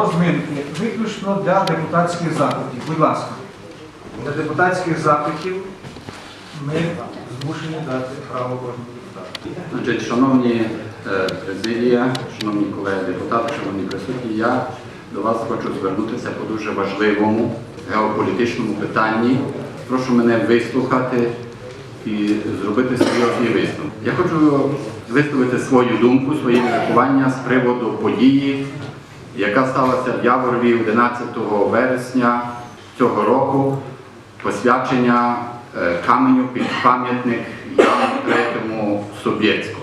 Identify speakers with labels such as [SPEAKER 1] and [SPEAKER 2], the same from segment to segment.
[SPEAKER 1] розминки виключно для депутатських запитів. Будь ласка, для депутатських запитів ми змушені дати право кожному депутату.
[SPEAKER 2] Значить, шановні е, президія, шановні колеги депутати, шановні присутні, я до вас хочу звернутися по дуже важливому геополітичному питанні. Прошу мене вислухати і зробити серйозний висновок. Я хочу висловити свою думку, своє міркування з приводу події, яка сталася в Яворові 11 вересня цього року, посвячення е, каменю під пам'ятник Яну Третьому Собєтському.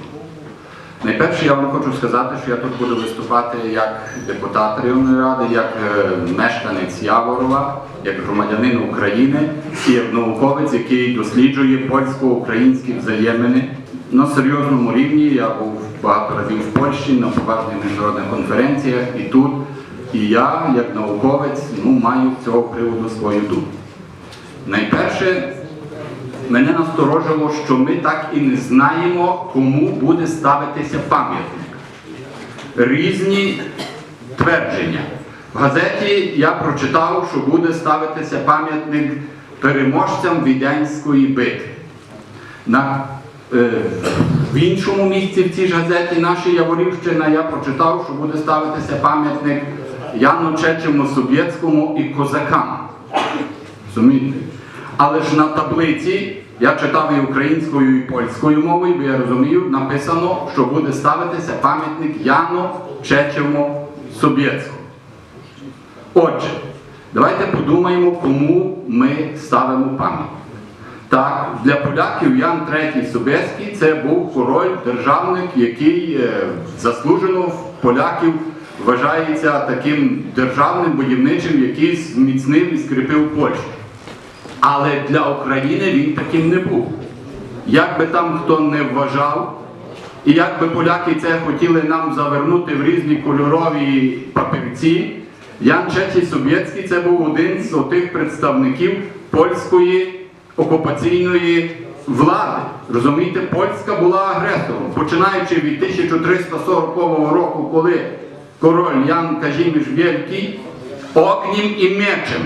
[SPEAKER 2] Найперше я вам хочу сказати, що я тут буду виступати як депутат районної ради, як е, мешканець Яворова, як громадянин України і як науковець, який досліджує польсько-українські взаємини на серйозному рівні. Я був багато разів в Польщі на поважних міжнародних конференціях і тут. І я, як науковець, ну, маю з цього приводу свою думку. Найперше, мене насторожило, що ми так і не знаємо, кому буде ставитися пам'ятник. Різні твердження. В газеті я прочитав, що буде ставитися пам'ятник переможцям Віденської битви. На, в іншому місці в цій газеті нашій Яворівщина я прочитав, що буде ставитися пам'ятник Яну Чечему Собєцькому і козакам. Розумієте? Але ж на таблиці, я читав і українською, і польською мовою, бо я розумію, написано, що буде ставитися пам'ятник Яну Чечему Собєцькому. Отже, давайте подумаємо, кому ми ставимо пам'ятник. Так, для поляків Ян III Собєський це був король, державник, який е, заслужено поляків вважається таким державним будівничим, який зміцнив і скріпив Польщу. Але для України він таким не був. Як би там хто не вважав, і як би поляки це хотіли нам завернути в різні кольорові папірці, Ян Чечий Собєцький це був один з отих представників польської окупаційної влади. Розумієте, польська була агресором, починаючи від 1340 року, коли король Ян Кажіміш Вєлький огнім і мечем,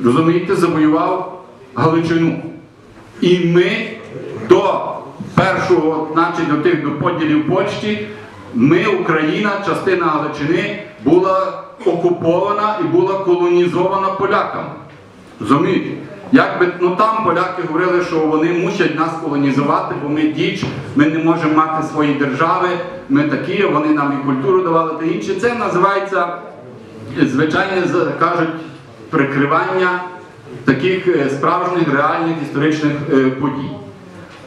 [SPEAKER 2] розумієте, завоював Галичину. І ми до першого, значить, до тих до поділів Польщі, ми, Україна, частина Галичини, була окупована і була колонізована поляками. Розумієте? Якби ну там поляки говорили, що вони мусять нас колонізувати, бо ми діч, ми не можемо мати свої держави, ми такі, вони нам і культуру давали та інше. Це називається звичайне кажуть прикривання таких е, справжніх реальних історичних е, подій.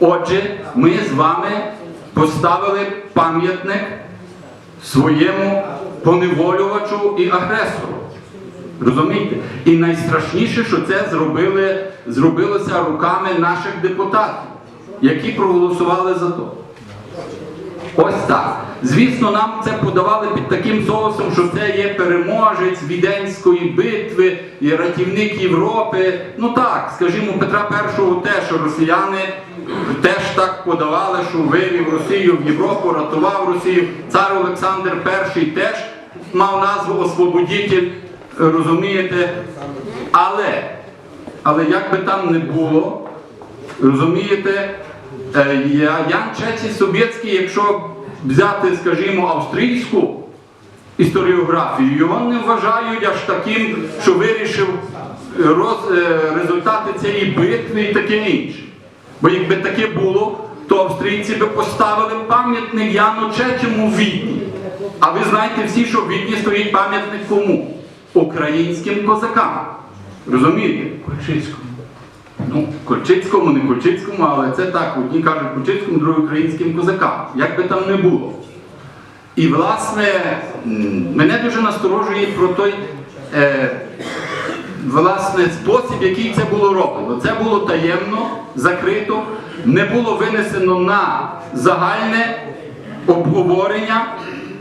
[SPEAKER 2] Отже, ми з вами поставили пам'ятник своєму поневолювачу і агресору. Розумієте? І найстрашніше, що це зробили, зробилося руками наших депутатів, які проголосували за то. Ось так. Звісно, нам це подавали під таким соусом, що це є переможець Віденської битви і ратівник Європи. Ну так, скажімо, Петра І теж росіяни теж так подавали, що вивів Росію в Європу, рятував Росію. Цар Олександр І теж мав назву Освободітель, розумієте? Але, але як би там не було, розумієте, Е, Ян Чечий Собєцький, якщо взяти, скажімо, австрійську історіографію, його не вважають аж таким, що вирішив роз, е, результати цієї битви і таке інше. Бо якби таке було, то австрійці би поставили пам'ятник Яну Чечому в Відні. А ви знаєте всі, що в Відні стоїть пам'ятник кому? Українським козакам. Розумієте?
[SPEAKER 1] Кульчицькому.
[SPEAKER 2] Ну, Кольчицькому, не Кольчицькому, але це так, одні кажуть Кольчицькому, другі українським козакам. Як би там не було. І, власне, мене дуже насторожує про той е, власне, спосіб, який це було роблено. Це було таємно, закрито, не було винесено на загальне обговорення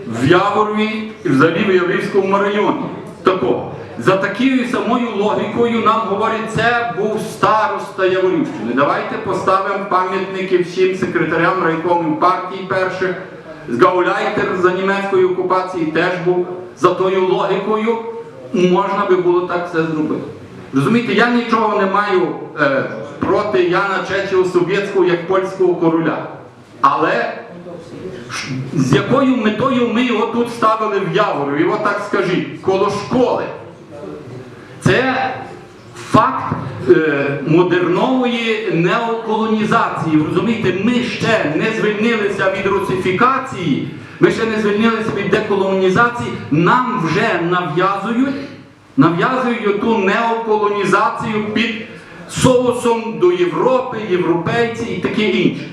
[SPEAKER 2] в Яворові і взагалі в Яврівському районі. Такого. За такою самою логікою нам говорять, це був староста Яворівщини. Давайте поставимо пам'ятники всім секретарям райкомів партій перших, Гауляйтер за німецької окупації теж був за тою логікою, можна би було так все зробити. Розумієте, я нічого не маю е, проти Яна Чечого Совєтського як польського короля. Але з якою метою ми його тут ставили в Явору, його так скажіть, коло школи. Це факт е, модернової неоколонізації. Розумієте, ми ще не звільнилися від русифікації, ми ще не звільнилися від деколонізації, нам вже нав'язують, нав'язують ту неоколонізацію під соусом до Європи, європейці і таке інше.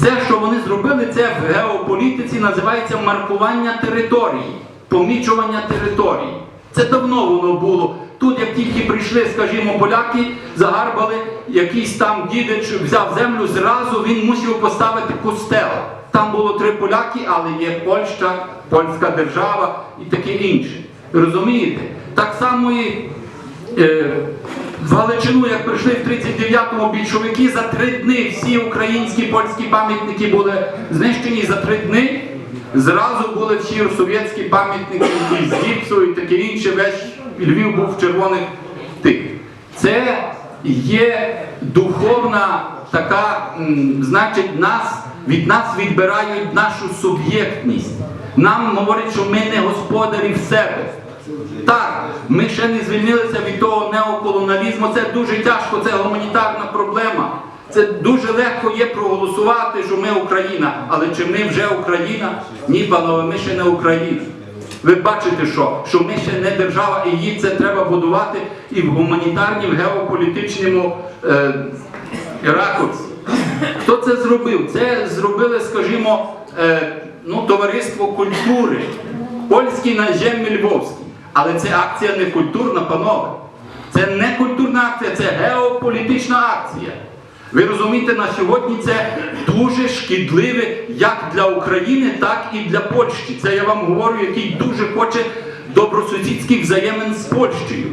[SPEAKER 2] Це, що вони зробили, це в геополітиці називається маркування території, помічування території. Це давно воно було. Тут, як тільки прийшли, скажімо, поляки, загарбали, якийсь там дідич взяв землю, зразу він мусив поставити костел. Там було три поляки, але є Польща, польська держава і таке інше. Розумієте? Так само і е, в Галичину, як прийшли в 39-му більшовики, за три дні всі українські польські пам'ятники були знищені за три дні. Зразу були всі совєтські пам'ятники і з гіпсу, і таке інше. Весь Львів був в червоних тих. Це є духовна така, значить, нас, від нас відбирають нашу суб'єктність. Нам говорять, що ми не господарі в себе. Так, ми ще не звільнилися від того неоколоналізму. Це дуже тяжко, це гуманітарна проблема. Це дуже легко є проголосувати, що ми Україна. Але чи ми вже Україна? Ні, панове, ми ще не Україна. Ви бачите, що, що ми ще не держава, і її це треба будувати і в гуманітарній, в геополітичному е, ракурсі. Хто це зробив? Це зробили, скажімо, е, ну, товариство культури, польський на землі Львовський. Але це акція не культурна, панове. Це не культурна акція, це геополітична акція. Ви розумієте, на сьогодні це дуже шкідливе як для України, так і для Польщі. Це я вам говорю, який дуже хоче добросусідських взаємин з Польщею.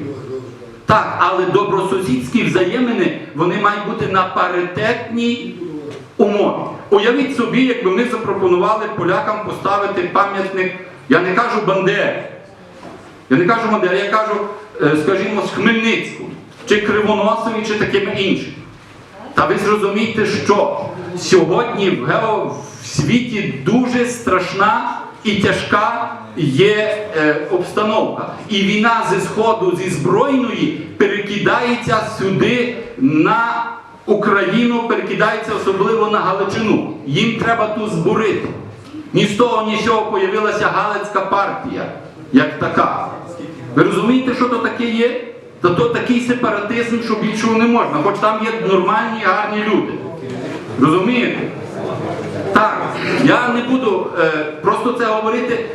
[SPEAKER 2] Так, але добросусідські взаємини вони мають бути на паритетній умові. Уявіть собі, якби ми запропонували полякам поставити пам'ятник, я не кажу Бандери, я не кажу Бандери, я кажу, е, скажімо, з Хмельницького, чи Кривоносові, чи таким іншим. Та ви зрозумієте, що сьогодні в світі дуже страшна і тяжка є е, обстановка. І війна зі Сходу, зі збройної, перекидається сюди на Україну, перекидається особливо на Галичину. Їм треба тут збурити. Ні з того, ні з цього появилася Галицька партія, як така. Ви розумієте, що то таке є? Та то такий сепаратизм, що більшого не можна, хоч там є нормальні, гарні люди. Розумієте? Так, я не буду е, просто це говорити.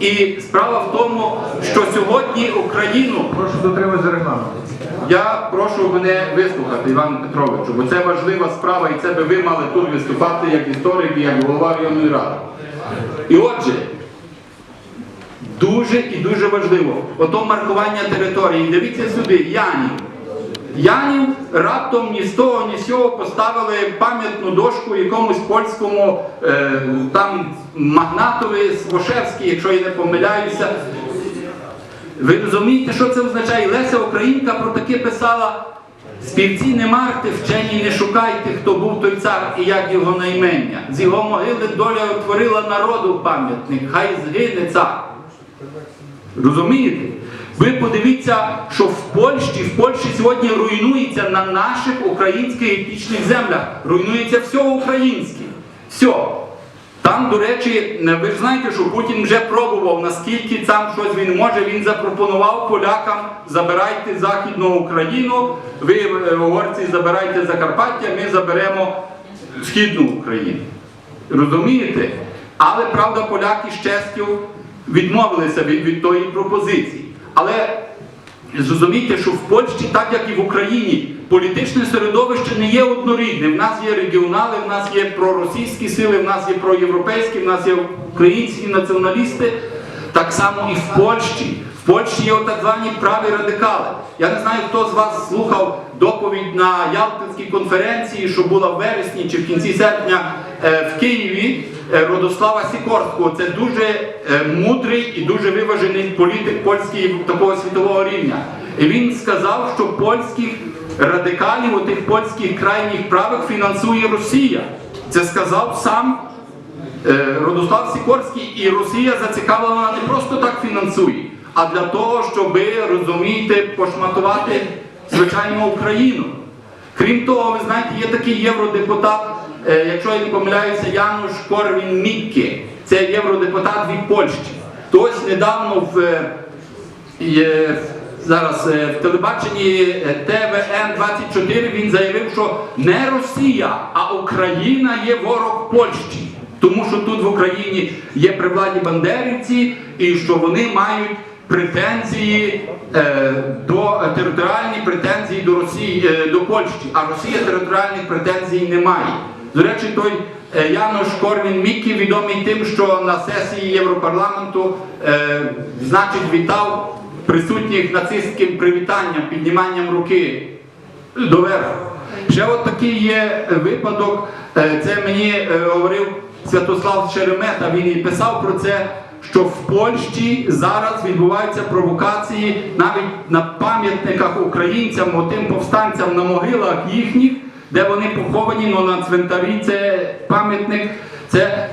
[SPEAKER 2] І справа в тому, що сьогодні Україну
[SPEAKER 1] Прошу дотримуватися регламенту.
[SPEAKER 2] я прошу мене вислухати, Іван Петровичу, бо це важлива справа, і це би ви мали тут виступати як історик і як голова районної ради. І отже, дуже і дуже важливо, ото маркування території. Дивіться сюди, Янів. Янів раптом ні з того, ні з цього поставили пам'ятну дошку якомусь польському е, там магнатові Свошевський, якщо я не помиляюся. Ви розумієте, що це означає? Леся Українка про таке писала. Співці не марте, вчені не шукайте, хто був той цар і як його наймення. З його могили доля утворила народу пам'ятник, хай згине цар. Розумієте? Ви подивіться, що в Польщі, в Польщі сьогодні руйнується на наших українських етнічних землях. Руйнується все українське. Все. Там, до речі, ви ж знаєте, що Путін вже пробував, наскільки там щось він може. Він запропонував полякам, забирайте Західну Україну, ви, е, угорці, забирайте Закарпаття, ми заберемо Східну Україну. Розумієте? Але правда, поляки з честю відмовилися від, від тої пропозиції. Але зрозумійте, що в Польщі, так як і в Україні, політичне середовище не є однорідним. В нас є регіонали, в нас є проросійські сили, в нас є проєвропейські, в нас є українські націоналісти. Так само і в Польщі. В Польщі є так звані праві радикали. Я не знаю, хто з вас слухав доповідь на Ялтинській конференції, що була в вересні чи в кінці серпня е, в Києві Родослава Сікорського. Це дуже е, мудрий і дуже виважений політик польський такого світового рівня. І він сказав, що польських радикалів, отих польських крайніх правих фінансує Росія. Це сказав сам Е, Родослав Сікорський і Росія зацікавлена не просто так фінансує, а для того, щоб розумієте, пошматувати звичайно Україну. Крім того, ви знаєте, є такий євродепутат, е, якщо я не помиляюся, Януш Корвін Мікке. Це євродепутат від Польщі. То ось недавно в е, зараз е, в телебаченні е, ТВН-24 він заявив, що не Росія, а Україна є ворог Польщі. Тому що тут в Україні є при владі бандерівці, і що вони мають претензії е, до територіальні претензії до Росії е, до Польщі, а Росія територіальних претензій не має. До речі, той е, Янош Корвін Міккі відомий тим, що на сесії Європарламенту е, значить вітав присутніх нацистським привітанням, підніманням руки доверху. Ще от такий є випадок, е, це мені е, говорив Святослав Шеремета, він і писав про це, що в Польщі зараз відбуваються провокації навіть на пам'ятниках українцям, отим повстанцям на могилах їхніх, де вони поховані, ну на цвинтарі це пам'ятник, це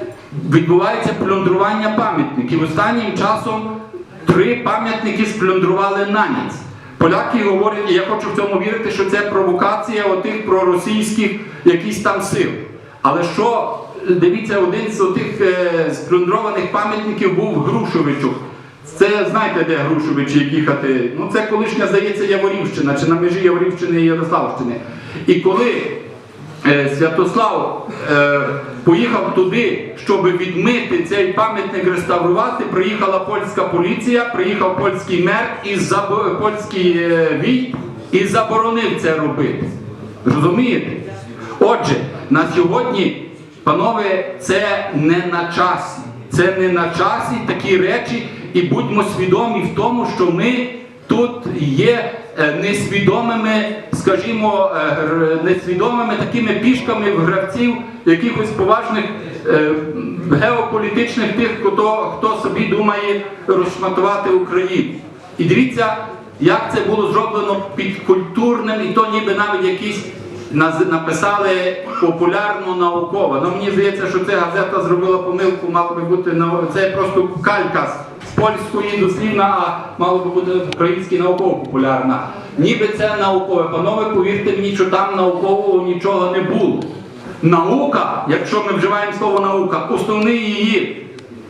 [SPEAKER 2] відбувається плюндрування пам'ятників. Останнім часом три пам'ятники сплюндрували на ніч. Поляки говорять, і я хочу в цьому вірити, що це провокація отих проросійських якісь там сил. Але що, дивіться, один з тих е, сплюндрованих пам'ятників був в Грушовичу. Це знаєте, де Грушович, які хати? Ну це колишня, здається, Яворівщина, чи на межі Яворівщини і Ярославщини. І коли е, Святослав е, поїхав туди, щоб відмити цей пам'ятник реставрувати, приїхала польська поліція, приїхав польський мер і польський е, вій і заборонив це робити. Розумієте? Отже, на сьогодні, панове, це не на часі. Це не на часі такі речі, і будьмо свідомі в тому, що ми тут є е, несвідомими, скажімо, е, несвідомими такими пішками в гравців якихось поважних е, геополітичних тих, хто, хто собі думає розшматувати Україну. І дивіться, як це було зроблено під культурним, і то ніби навіть якісь написали популярно науково. Ну мені здається, що ця газета зробила помилку, мало би бути це просто калька з- з польської дослівна, а мало би бути український науково популярна. Ніби це наукове. Панове, повірте мені, що там наукового нічого не було. Наука, якщо ми вживаємо слово наука, основний її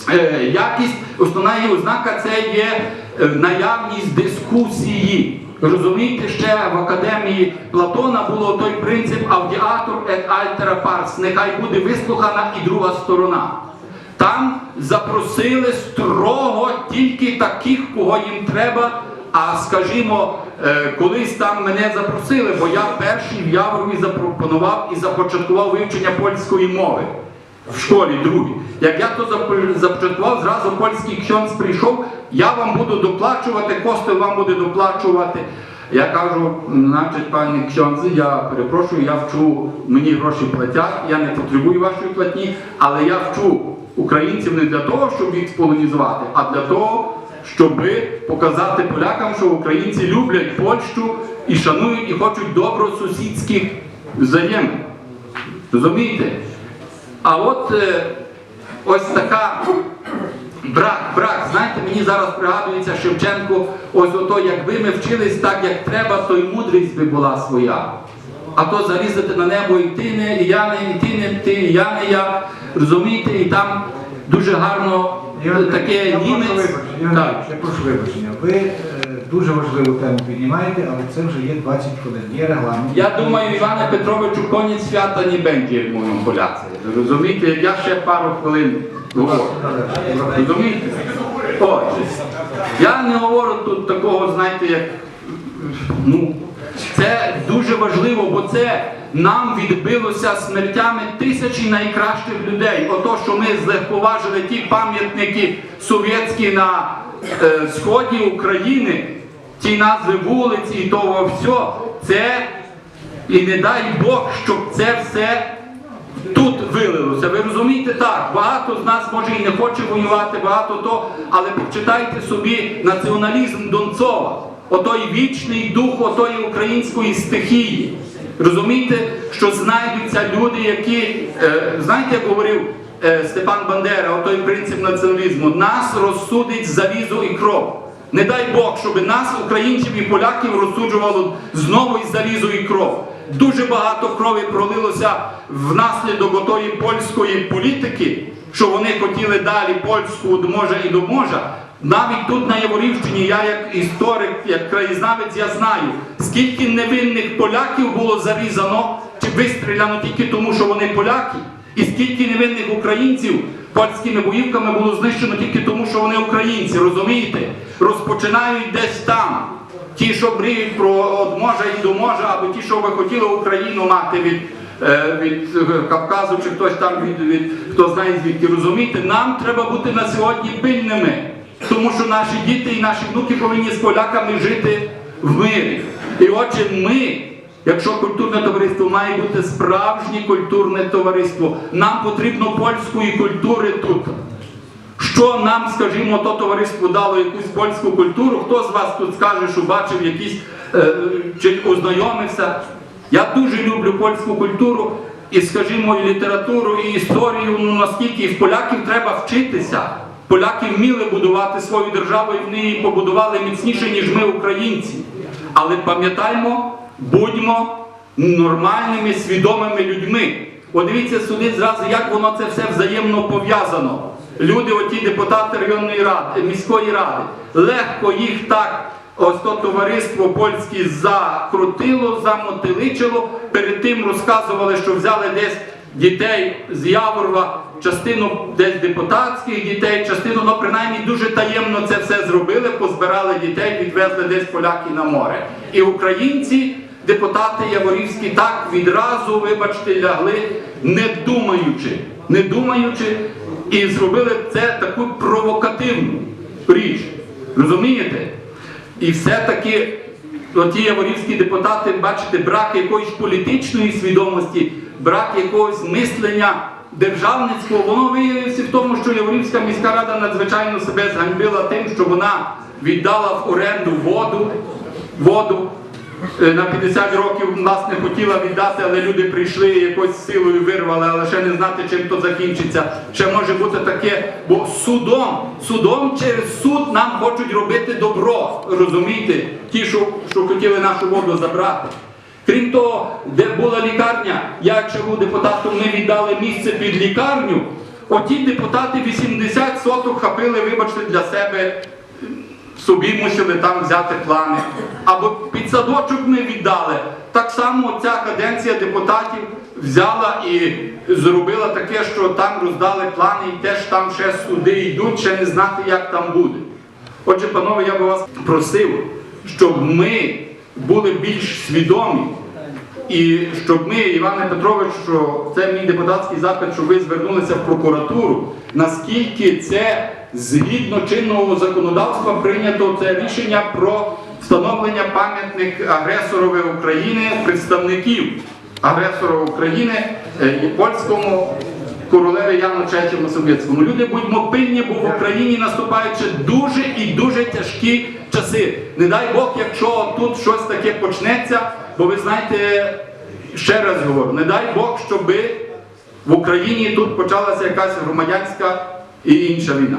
[SPEAKER 2] е, якість, основна її ознака це є е, наявність дискусії. Розумієте, ще в академії Платона було той принцип авдіатор et altera pars, нехай буде вислухана і друга сторона. Там запросили строго тільки таких, кого їм треба. А скажімо, е, колись там мене запросили, бо я перший в Яворові запропонував і започаткував вивчення польської мови в школі другій. Як я то започаткував, зразу польський ксьонц прийшов, я вам буду доплачувати, костел вам буде доплачувати. Я кажу, значить, пані ксьонзи, я перепрошую, я вчу, мені гроші платять, я не потребую вашої платні, але я вчу українців не для того, щоб їх сполонізувати, а для того, щоб показати полякам, що українці люблять Польщу і шанують і хочуть добросусідських взаємин. Розумієте? А от е, ось така брак, брак. Знаєте, мені зараз пригадується Шевченко, ось ото, якби ми вчились так, як треба, то й мудрість би була своя. А то залізати на небо і ти не, і я не, і ти не ти, і я не я. Розумієте, і там дуже гарно е, таке
[SPEAKER 1] я прошу
[SPEAKER 2] німець.
[SPEAKER 1] вибачення,
[SPEAKER 2] Так.
[SPEAKER 1] Я прошу вибачення. Ви е, дуже важливу тему піднімаєте, але це вже є 20 хвилин. Є регламент.
[SPEAKER 2] Я думаю, Іване Петровичу, конець свята не mówią Поляці. Розумієте, я ще пару хвилин. Розумієте? Ось. Я не говорю тут такого, знаєте, як. Ну, це дуже важливо, бо це нам відбилося смертями тисячі найкращих людей. Ото, що ми злегковажили ті пам'ятники совєтські на е, сході України, ті назви вулиці і того все, це і не дай Бог, щоб це все тут вилилося. Ви розумієте так, багато з нас може і не хоче воювати, багато то, але почитайте собі націоналізм Донцова, отой вічний дух отої української стихії. Розумієте, що знайдуться люди, які, е, знаєте, як говорив е, Степан Бандера, отой принцип націоналізму, нас розсудить залізо і кров. Не дай Бог, щоб нас, українців і поляків, розсуджувало знову із залізо і кров. Дуже багато крові пролилося внаслідок отої польської політики, що вони хотіли далі польську до можа і до можа. Навіть тут на Яворівщині, я як історик, як краєзнавець, я знаю, скільки невинних поляків було зарізано чи вистріляно тільки тому, що вони поляки, і скільки невинних українців польськими боївками було знищено тільки тому, що вони українці, розумієте? Розпочинають десь там. Ті, що мріють про от можа і до можа, або ті, що ви хотіли Україну мати від, е, від е, Кавказу, чи хтось там від, від хто знає звідки розумієте, нам треба бути на сьогодні пильними, тому що наші діти і наші внуки повинні з поляками жити в мирі. І отже, ми, якщо культурне товариство має бути справжнє культурне товариство, нам потрібно польської культури тут. Що нам, скажімо, то товариство дало якусь польську культуру? Хто з вас тут скаже, що бачив якісь е, чи ознайомився? Я дуже люблю польську культуру і, скажімо, і літературу, і історію. Ну наскільки і в поляків треба вчитися. Поляки вміли будувати свою державу і вони її побудували міцніше, ніж ми, українці. Але пам'ятаймо, будьмо нормальними, свідомими людьми. От дивіться сюди зразу, як воно це все взаємно пов'язано. Люди, оті депутати районної ради, міської ради, легко їх так, ось то товариство польське закрутило, замотиличило. Перед тим розказували, що взяли десь дітей з Яворова, частину десь депутатських дітей, частину, ну принаймні дуже таємно це все зробили, позбирали дітей, відвезли десь поляки на море. І українці, депутати Яворівські, так відразу, вибачте, лягли, не думаючи, не думаючи, і зробили це таку провокативну річ. Розумієте? І все-таки оті яворівські депутати, бачите, брак якоїсь політичної свідомості, брак якогось мислення державницького, воно виявилося в тому, що Яворівська міська рада надзвичайно себе зганьбила тим, що вона віддала в оренду воду, воду. Е, На 50 років нас не хотіла віддати, але люди прийшли і якось силою вирвали, але ще не знати, чим то закінчиться. Ще може бути таке, бо судом, судом через суд нам хочуть робити добро. Розумієте? Ті, що, що хотіли нашу воду забрати. Крім того, де була лікарня, я якщо був депутатом, ми віддали місце під лікарню. Оті депутати 80 соток хапили, вибачте, для себе собі мусили там взяти плани. Або під садочок ми віддали. Так само ця каденція депутатів взяла і зробила таке, що там роздали плани, і теж там ще суди йдуть, ще не знати, як там буде. Отже, панове, я би вас просив, щоб ми були більш свідомі. І щоб ми, Іване Петрович, що це мій депутатський запит, щоб ви звернулися в прокуратуру, наскільки це згідно чинного законодавства прийнято це рішення про встановлення пам'ятник агресорові України, представників агресора України е, і польському королеві Яну III Собєцькому. Люди будьмо пильні, бо в Україні наступають ще дуже і дуже тяжкі часи. Не дай Бог, якщо тут щось таке почнеться, бо ви знаєте, ще раз говорю, не дай Бог, щоб в Україні тут почалася якась громадянська і інша війна.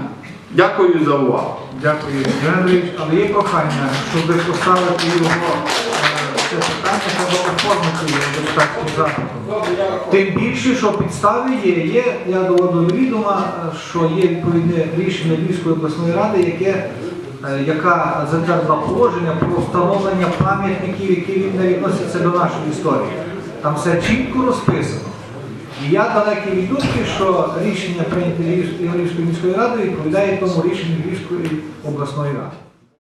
[SPEAKER 2] Дякую за увагу.
[SPEAKER 1] Дякую, Євген Андрійович. Але є прохання, щоб поставити його е, це питання, треба оформити його депутатським запитом. Тим більше, що підстави є. Є, я доводу до відома, що є відповідне рішення Львівської обласної ради, яке, е, яка затвердила положення про встановлення пам'ятників, які не відносяться до нашої історії. Там все чітко розписано. Я далекий від думки, що рішення прийняте Львівською міською радою відповідає тому рішенню Львівської обласної ради.